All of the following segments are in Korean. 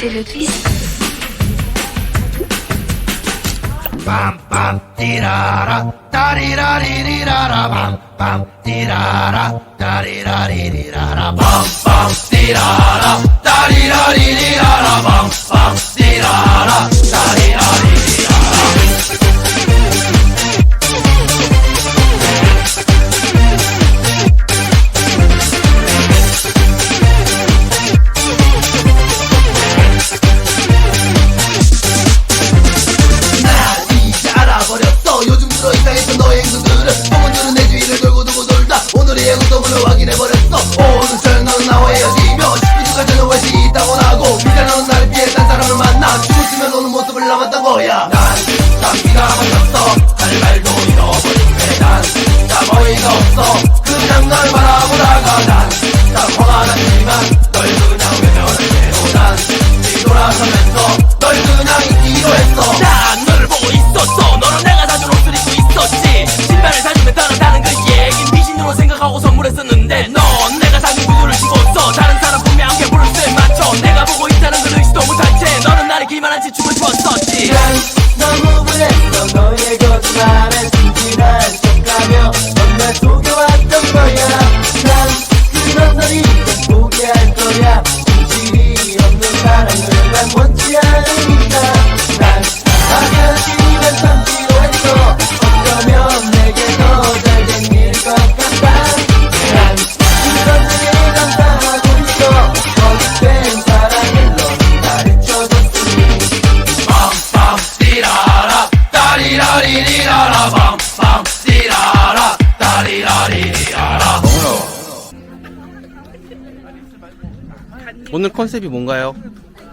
c'est le. Bam bam tirara tariraririrara bam bam tirara tariraririrara bam bam tirara tariraririrara bam bam tirara tariraririrara 오늘 컨셉이 뭔가요?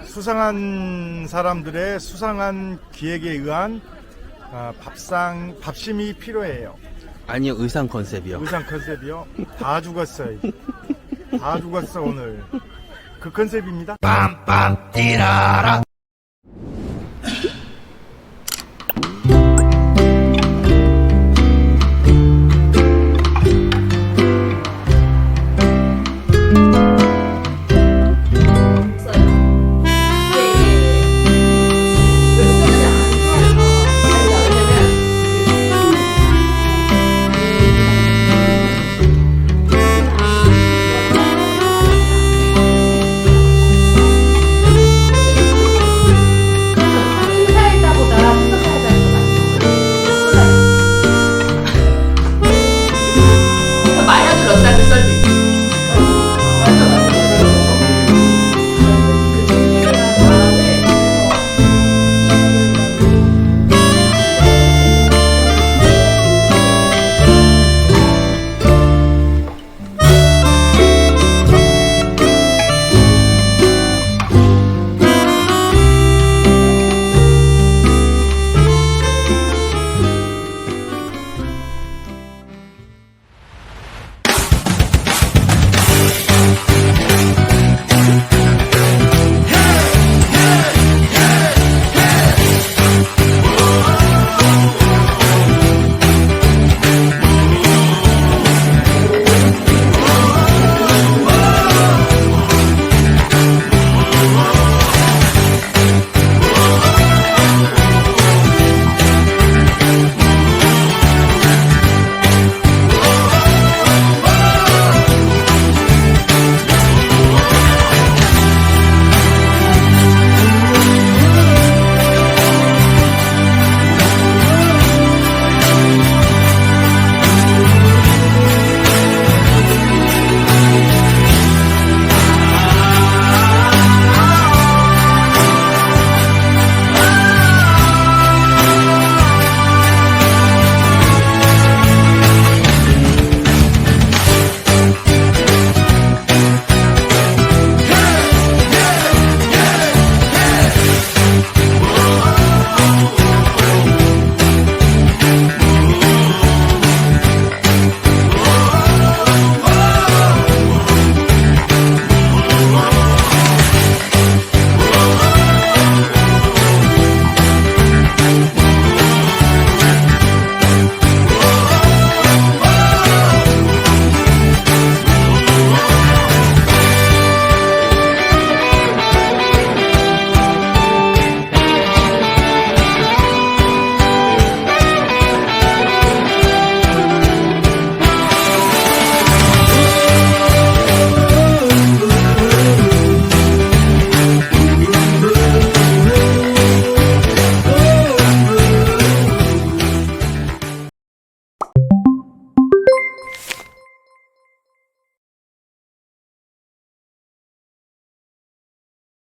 수상한 사람들의 수상한 기획에 의한 아, 밥상 밥심이 필요해요. 아니요 의상 컨셉이요. 의상 컨셉이요. 다 죽었어요. 다 죽었어 오늘. 그 컨셉입니다. 빰빰 뛰라라